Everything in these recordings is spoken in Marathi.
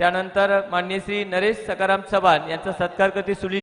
त्यानंतर मान्य श्री नरेश सकाराम चव्हाण यांचा सत्कार करते सुली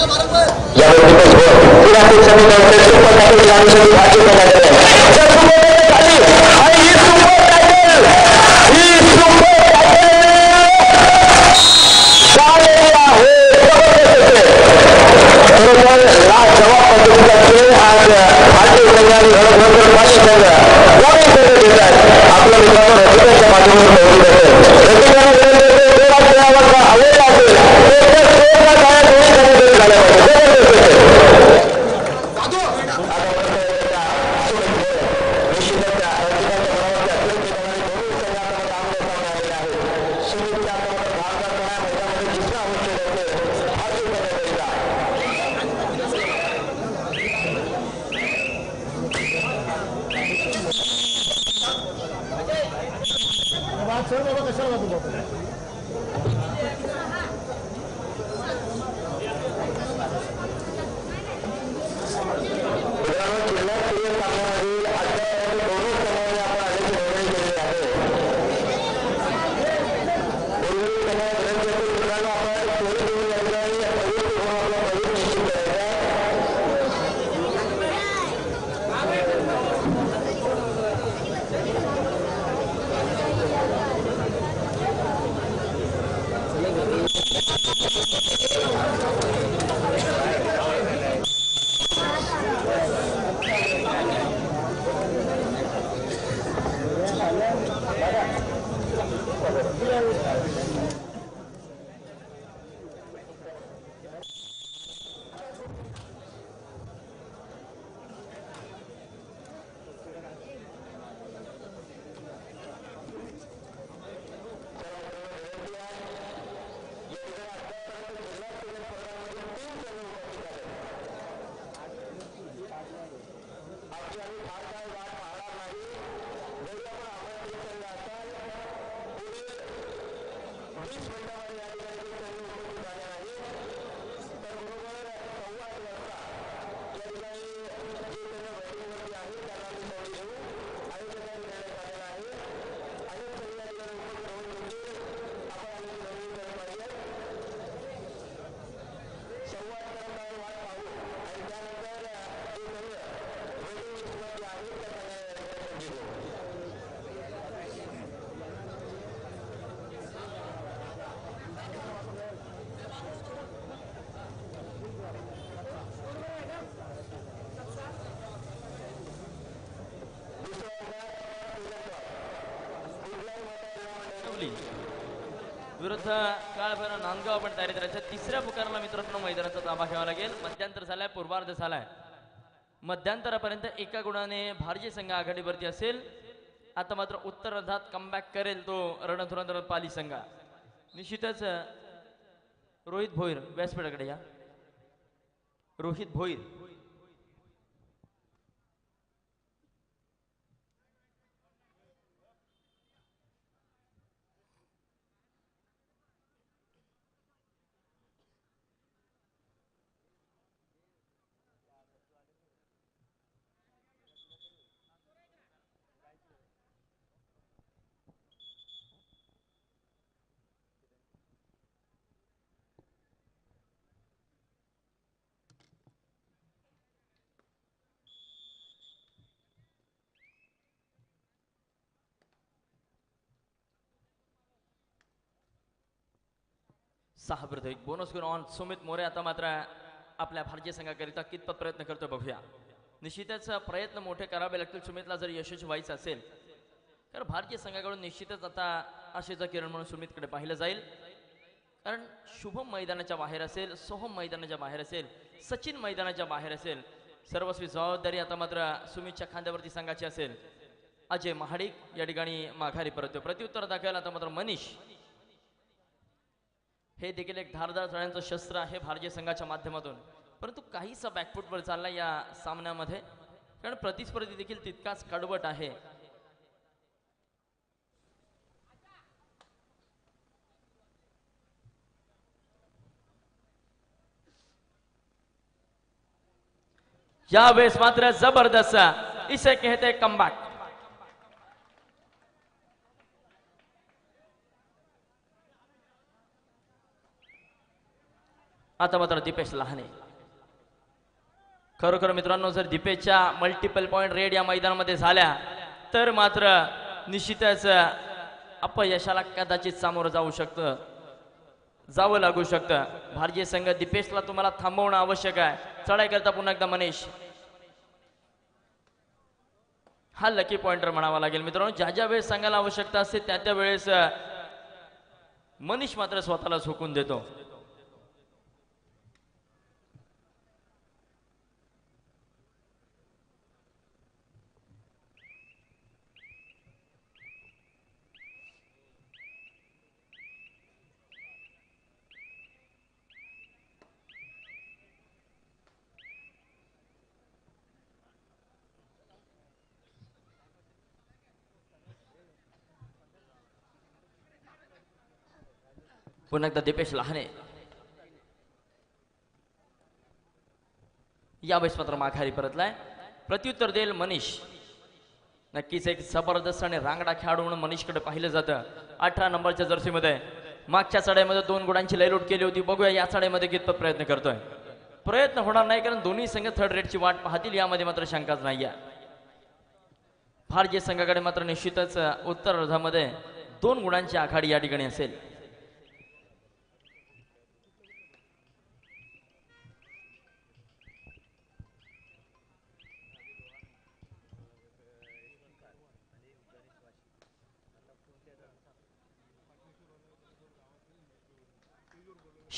यावेळी दिवसभर क्रीडातील समितीचे सुपर टायटल लावण्यासाठी भाष्य करण्यात आले जर सुपर टायटल झाली आणि ही सुपर टायटल ही सुपर टायटल झालेली आहे जबरदस्त असे. खरोखर लाजवाब पद्धतीचा खेळ आज भारतीय संघ आणि घडवणूक पाणी संघ दोन्ही संघ घेतात आपल्या मित्रांनो रसिकांच्या माध्यमातून होत तर विरुद्ध काळभैरव नांदगाव पण तयारी राहायचं तिसऱ्या पुकाराला मित्रांनो मैदानाचा ताबा घ्यावा लागेल. मध्यांतर झालाय पूर्वार्ध झालाय. मध्यांतरापर्यंत एका गुणाने भारतीय संघ आघाडीवरती असेल. आता मात्र उत्तरार्धात कमबॅक करेल तो रणधुरंधर पाली संघ. निश्चितच रोहित भोईर व्यासपीठाकडे या. रोहित भोईर. सहा विरुद्ध एक बोनस घेऊन ऑन सुमित मोरे आता मात्र आपल्या भारतीय संघाकरिता कितपत प्रयत्न करतो बघूया. निश्चितच प्रयत्न मोठे करावे लागतील सुमितला जर यशस्वी व्हायचं असेल. तर भारतीय संघाकडून निश्चितच आता आशेचा किरण म्हणून सुमितकडे पाहिलं जाईल. कारण शुभम मैदानाच्या बाहेर असेल सोहम मैदानाच्या बाहेर असेल सचिन मैदानाच्या बाहेर असेल सर्वस्वी जबाबदारी आता मात्र सुमितच्या खांद्यावरती संघाची असेल. अजय महाडिक या ठिकाणी माघारी परततो प्रत्युत्तर दाखवायला आता मात्र मनीष. हे देखील एक धारदार तळ्यांचं शस्त्र आहे भारतीय संघाच्या माध्यमातून. परंतु काहीसा बॅकफूटवर चालला या सामन्यामध्ये. कारण प्रतिस्पर्धी देखील तितकाच कडवट आहे. यावेळेस मात्र जबरदस्त. इसे कहते कमबॅक आता मात्र दीपेश लहाने. खरोखर मित्रांनो जर दीपेशच्या मल्टिपल पॉईंट रेड या मैदानामध्ये झाल्या तर मात्र निश्चितच अपयशाला कदाचित सामोरं जाऊ शकतं. जावं लागू शकतं. भारतीय संघ दीपेशला तुम्हाला थांबवणं आवश्यक आहे. चढाई करता पुन्हा एकदा मनीष. हा लकी पॉइंटर म्हणावा लागेल मित्रांनो. ज्या ज्या वेळेस संघाला आवश्यकता असते त्या त्या वेळेस मनीष मात्र स्वतःला झोकून देतो. पुन्हा एकदा दीपेश लहाने. यावेळेस मात्र माघारी परतलाय. प्रत्युत्तर देईल मनीष. नक्कीच एक जबरदस्त आणि रांगडा खेळाडू म्हणून मनीषकडे पाहिलं जातं. अठरा नंबरच्या जर्सीमध्ये. मागच्या चढाईमध्ये दोन गुणांची लयलूट केली होती. बघूया या चढाईमध्ये कितपत प्रयत्न करतोय. प्रयत्न होणार नाही कारण दोन्ही संघ थर्ड रेटची वाट पाहतील. यामध्ये मात्र शंकाच नाही आहे भारतीय संघाकडे मात्र निश्चितच उत्तर अर्धामध्ये दोन गुणांची आघाडी या ठिकाणी असेल.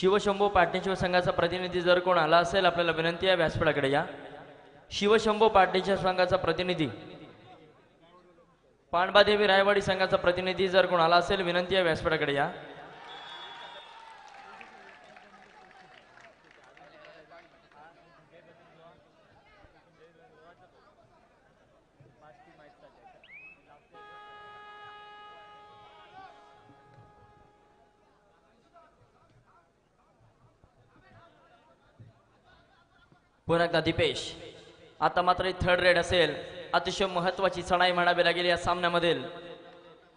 शिवशंभू पाटणेश्वर संघाचा प्रतिनिधी जर कोण आला असेल आपल्याला विनंती आहे व्यासपीठाकडे या. शिवशंभू पाटणेश्वर संघाचा प्रतिनिधी पांडबादेवी रायवाडी संघाचा प्रतिनिधी जर कोण आला असेल विनंती आहे व्यासपीठाकडे या. पुन्हा एकदा दीपेश. आता मात्र थर्ड रेड असेल. अतिशय महत्वाची चढाई म्हणावी लागेल या सामन्यामधील.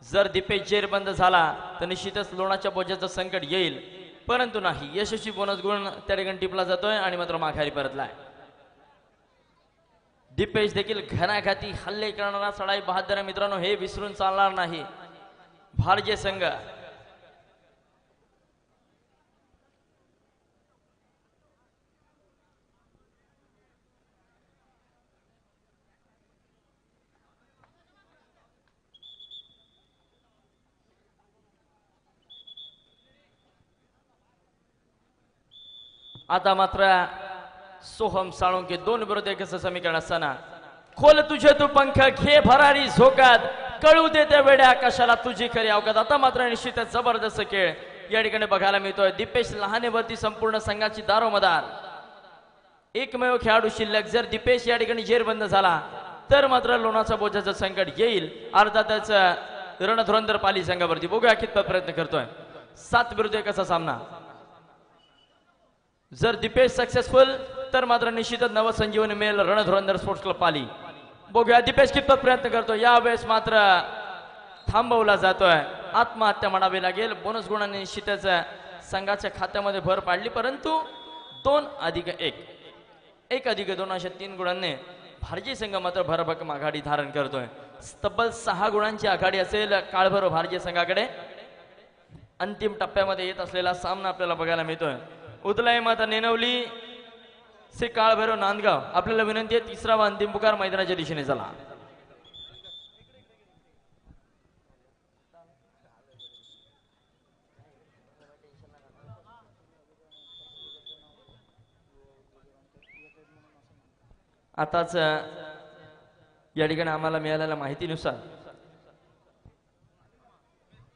जर दीपेश जेरबंद झाला तर निश्चितच लोणाच्या बोजाचं संकट येईल. परंतु नाही यशस्वी बोनस गुण त्या ठिकाणी टिपला जातोय आणि मात्र माघारी परतलाय. दीपेश देखील घणाघाती हल्ले करणारा चढाई बहादर मित्रांनो हे विसरून चालणार नाही. भारतीय संघ आता मात्र सोहम साळुंके दोन विरोध एक समीकरण असताना खोल तुझे तू पंख घे भरारी झोकात कळू दे त्या वेड्या आकाशाला तुझी खरी अवकात. आता मात्र निश्चितच जबरदस्त खेळ. या ठिकाणी बघायला मिळतोय दीपेश लहानेवरती संपूर्ण संघाची दारोमदार एकमेव खेळाडू शिल्लक जर दीपेश या ठिकाणी जेरबंद झाला तर मात्र लोणाचा बोजाचं संकट येईल. अर्थातच रणधुरंधर पाली संघावरती. बघूया कितपत प्रयत्न करतोय. सात विरुद्ध कसा सामना. जर दीपेश सक्सेसफुल तर मात्र निश्चितच नवसंजीवनी मिळेल रणधुरंधर स्पोर्ट्स क्लब पाली. बघूया दीपेश कितपत प्रयत्न करतो यावेळेस मात्र थांबवला जातोय. आत्महत्या म्हणावी लागेल. बोनस गुणाने निश्चितच संघाच्या खात्यामध्ये भर पाडली परंतु दोन अधिक एक. एक अधिक दोन अशा तीन गुणांनी भारतीय संघ मात्र भरभक्कम आघाडी धारण करतोय. तब्बल सहा गुणांची आघाडी असेल काळभर भारतीय संघाकडे. अंतिम टप्प्यामध्ये येत असलेला सामना आपल्याला बघायला मिळतोय. उदलाय माता नेनवली से काळभैरव नांदगाव. आपल्याला विनंती आहे तिसरा व अंतिम पुकार मैदानाच्या दिशेने चला. आताच या ठिकाणी आम्हाला मिळालेल्या माहितीनुसार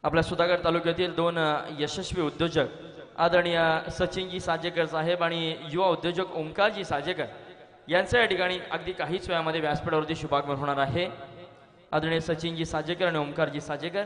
आपल्या सुधागड तालुक्यातील दोन यशस्वी उद्योजक आदरणीय सचिनजी साजेकर साहेब आणि युवा उद्योजक ओंकारजी साजेकर यांचं या ठिकाणी अगदी काहीच वेळामध्ये व्यासपीठावरती शुभागमन होणार आहे. आदरणीय सचिनजी साजेकर आणि ओंकारजी साजेकर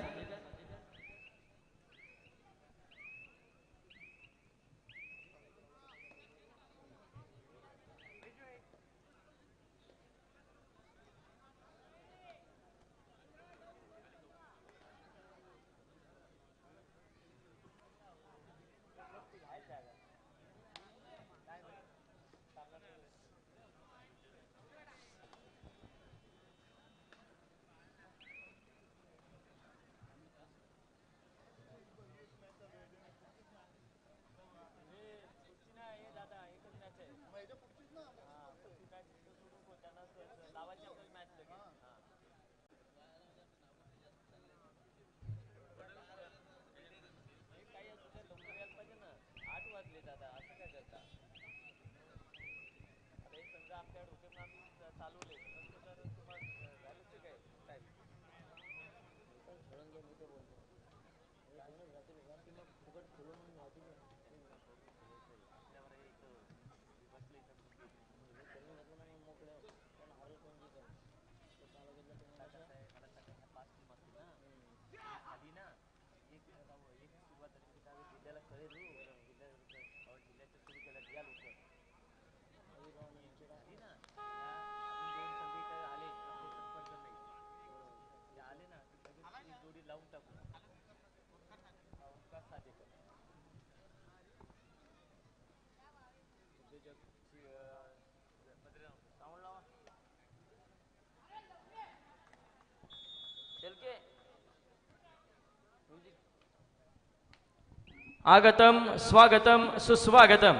आगतम स्वागतम सुस्वागतम.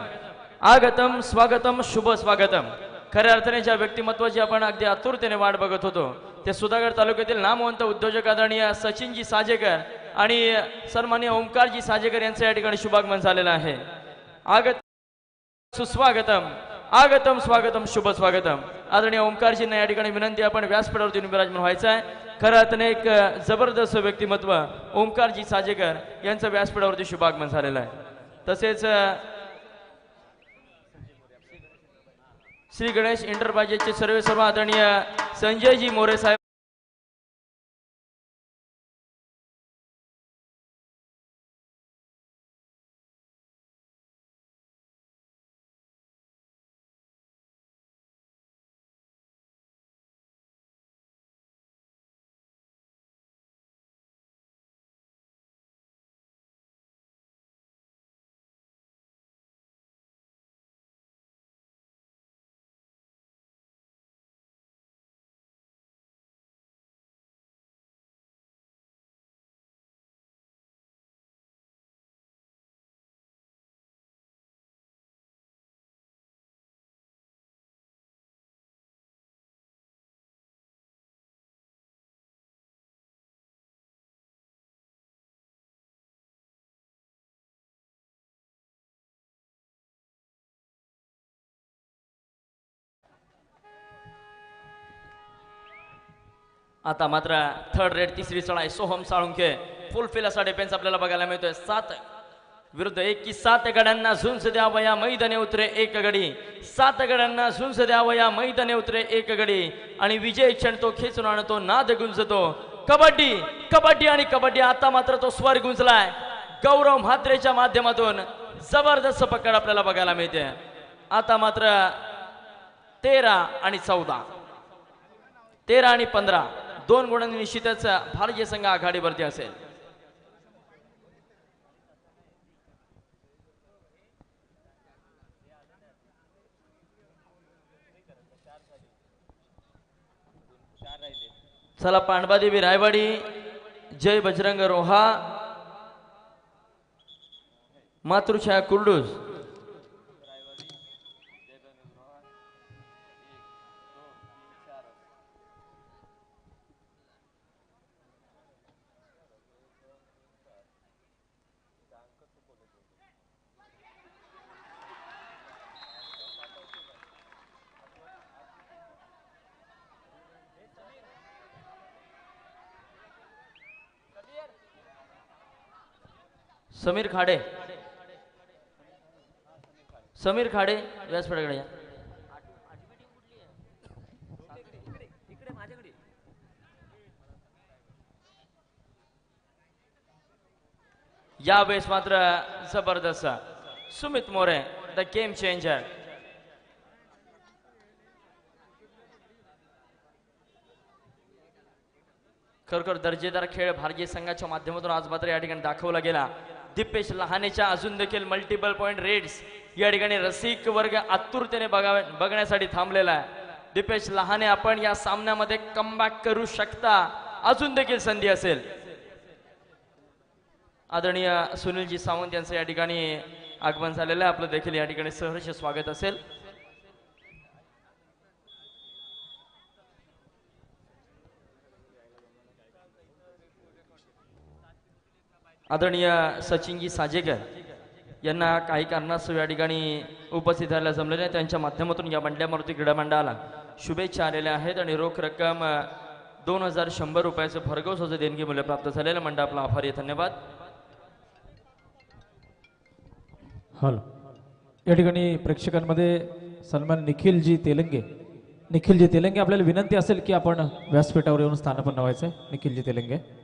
आगतम स्वागतम शुभ स्वागतम. खऱ्या अर्थाने ज्या व्यक्तिमत्वाची आपण अगदी आतुरतेने वाट बघत होतो ते सुधागड तालुक्यातील नामवंत उद्योजक आदरणीय सचिनजी साजेकर आणि सन्मान्य ओंकारजी साजेकर यांचं या ठिकाणी शुभागमन झालेलं आहे. आगत सुस्वागतम. आगतम स्वागतम शुभ स्वागतम. आदरणीय ओंकारजींना या ठिकाणी विनंती आपण व्यासपीठावरती विराजमान व्हायचं आहे. खरं अर्थाने एक जबरदस्त व्यक्तिमत्व ओंकारजी साजेकर यांचं व्यासपीठावरती शुभागमन झालेलं आहे. तसेच श्री गणेश एंटरप्राइजेसचे सर्व सर्व आदरणीय संजयजी मोरे साहेब आता मात्र थर्ड रेड तिसरी चढाई सोहम साळुंखे फुलफिल असा डिफेन्स आपल्याला बघायला मिळतोय. सात विरुद्ध एक की सात गड्यांना झुंज द्यावया मैदाने उतरे एक गडी. सात गड्यांना झुंज द्यावया मैदाने उतरे एक गडी. आणि विजय क्षण तो खेचून आणतो नाद गुंजतो. कबड्डी कबड्डी आणि कबड्डी. आता मात्र तो स्वर गुंजलाय. गौरव म्हात्रेच्या माध्यमातून जबरदस्त पकड आपल्याला बघायला मिळते. आता मात्र तेरा आणि चौदा. तेरा आणि पंधरा. दोन गुणांनी निश्चितच भारतीय संघ आघाडीवरती असेल. चला पांडवादेवी रायवाडी जय बजरंग रोहा मातृछाया कुर्डूस समीर खाडे. समीर खाडे व्यासपीठाकडे या यावेळेस मात्र जबरदस्त. Sumit More the game changer. खरोखर दर्जेदार खेळ भारतीय संघाच्या माध्यमातून आज मात्र या ठिकाणी दाखवला गेला. दिपेश लहानेच्या अजून देखील मल्टिपल पॉईंट रेड्स या ठिकाणी रसिक वर्ग आतुरतेने बघावे बघण्यासाठी थांबलेला आहे. दिपेश लहाने आपण या सामन्यामध्ये कमबॅक करू शकता. अजून देखील संधी असेल. आदरणीय सुनीलजी सावंत यांचं या ठिकाणी आगमन झालेलं आहे. आपलं देखील या ठिकाणी सहर्ष स्वागत असेल. आदरणीय सचिनजी साजेकर यांना काही कारणास्तव या ठिकाणी उपस्थित राहायला जमले नाही त्यांच्या माध्यमातून या बंड्यामारुती क्रीडा मंडळाला शुभेच्छा आलेल्या आहेत आणि रोख रक्कम दोन हजार शंभर रुपयाचं भरघोस देणगी मूल्य प्राप्त झालेलं मंडळ आपला आभारी आहे. धन्यवाद. हॅलो. या ठिकाणी प्रेक्षकांमध्ये सन्मान निखिलजी तेलंगे. निखिलजी तेलंगे आपल्याला विनंती असेल की आपण व्यासपीठावर येऊन स्थानपन्न व्हायचं आहे निखिलजी तेलंगे.